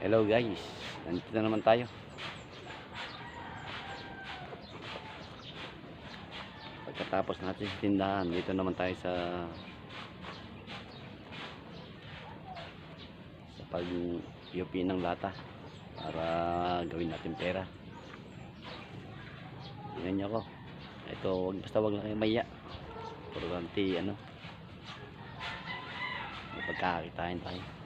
Hello guys, nandito na naman tayo. Pagkatapos natin sa tindahan, dito naman tayo sa sa pag ng lata para gawin natin pera. Tingnan nyo ako. Ito, basta wag lang kayo maya. Purganti, ano. May pagkakakitain tayo.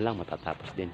Lang, matatapos din.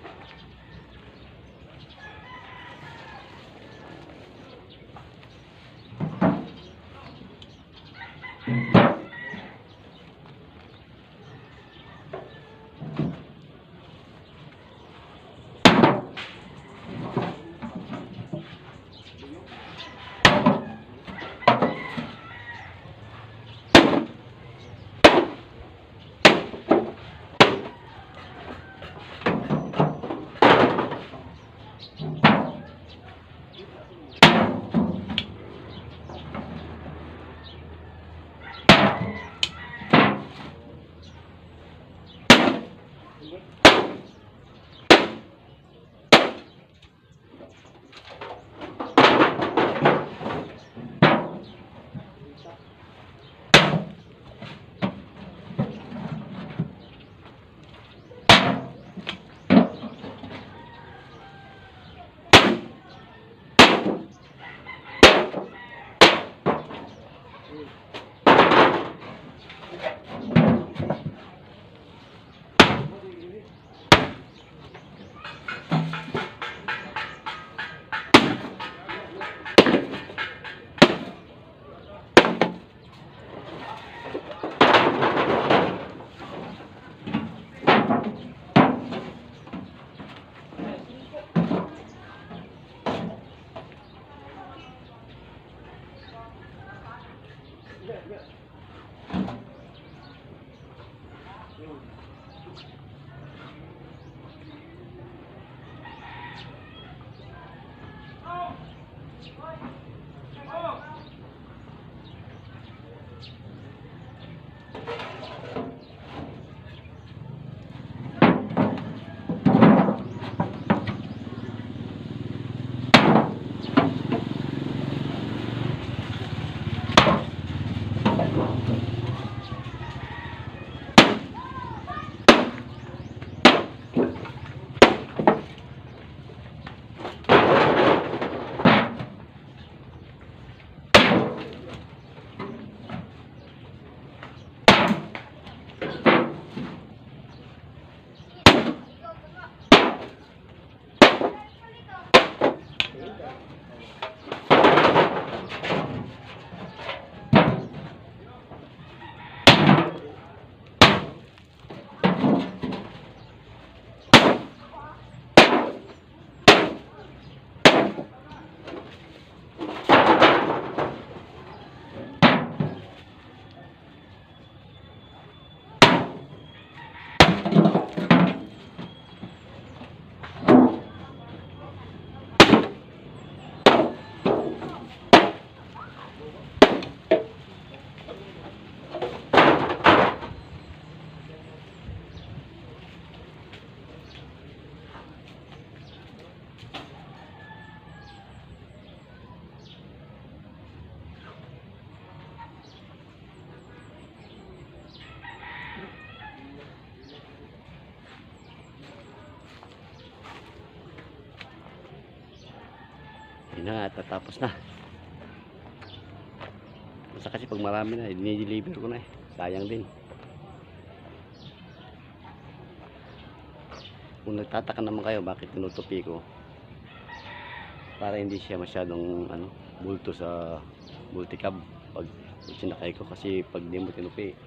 Yun na, at tatapos na. Basta kasi pag marami na, dinideliver ko na eh. Sayang din. Kung nagtataka naman kayo bakit tinutupi ko, para hindi siya masyadong ano, bulto sa multicab pag sinakay ko kasi pag di mo tinupi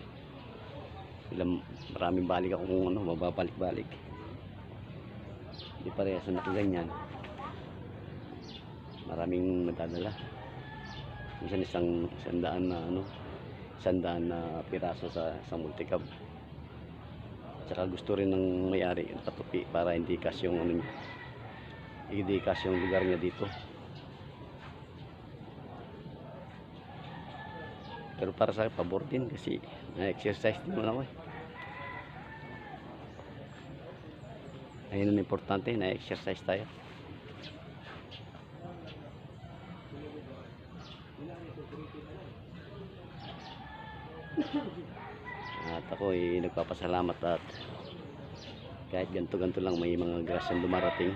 ilang maraming balik ako kung ano mababalik-balik hindi parehas na nakaganyan maraming madadala minsan isang sandaan na ano sandaan na piraso sa sa multicab. Tsaka gusto rin ng may-ari patupi para hindi kas yung ano hindi kas yung lugar niya dito. Pero para sa pabor din kasi na-exercise din naman ako eh. Ayun ang importante na-exercise tayo at ako ay nagpapasalamat at kahit ganto-ganto lang may mga grasyang dumarating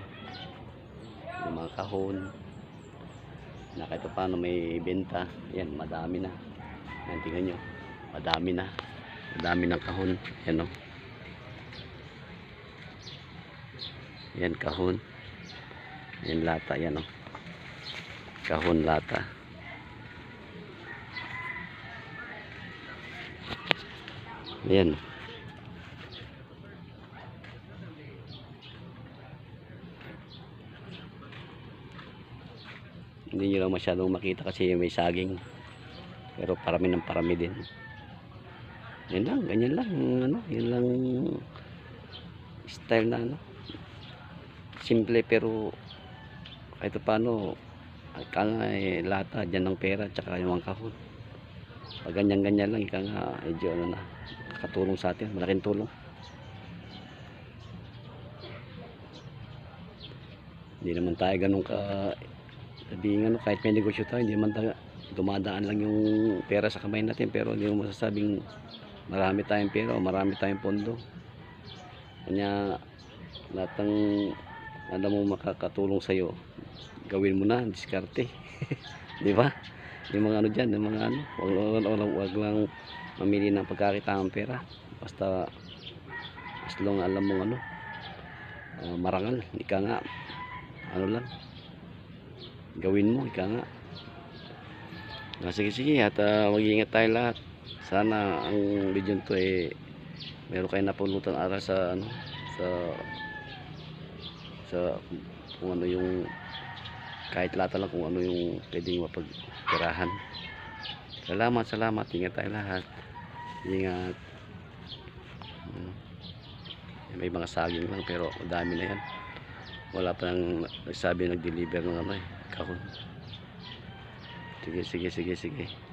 yung mga kahon na kahit pa paano may benta yan madami na. Yan tingnan nyo madami na. Madami ng kahon yan o yan kahon. Yan lata yan o kahon lata yan hindi nyo lang masyadong makita kasi may saging. Pero parami ng parami din. Yan lang ganyan lang ano yan lang style na ano. Simple pero kahit paano ika nga eh, lata dyan ng pera tsaka yung mga kahon. Pag ganyan ganyan lang ika nga medyo ano na katulong sa atin malaking tulong. Hindi naman tayo ganun ka sabihin ano kahit may negosyo tayo hindi naman tayo dumadaan lang yung pera sa kamay natin pero hindi mo masasabing marami tayong pera o marami tayong pondo. Kanya lahat ng alam mo makakatulong sa'yo gawin mo na diskarte. Di ba? Yung mga ano dyan yung mga ano wag, wag, wag, wag lang mamili ng pagkakitaan pera. Basta as long alam mo ano ah, marangal ika nga ano lang gawin mo ika nga. Ah, sige sige at ah, mag-iingat tayo lahat. Sana ang video to eh meron kayo napulutan aral sa ano sa sa kung ano yung kahit lata lang kung ano yung pwedeng mapagtirahan salamat salamat. Ingat tayo lahat ingat Hmm. may mga saging lang pero dami na yan. Wala pa nang nagsabi nag-deliver ng ano eh kahon. Sige sige sige sige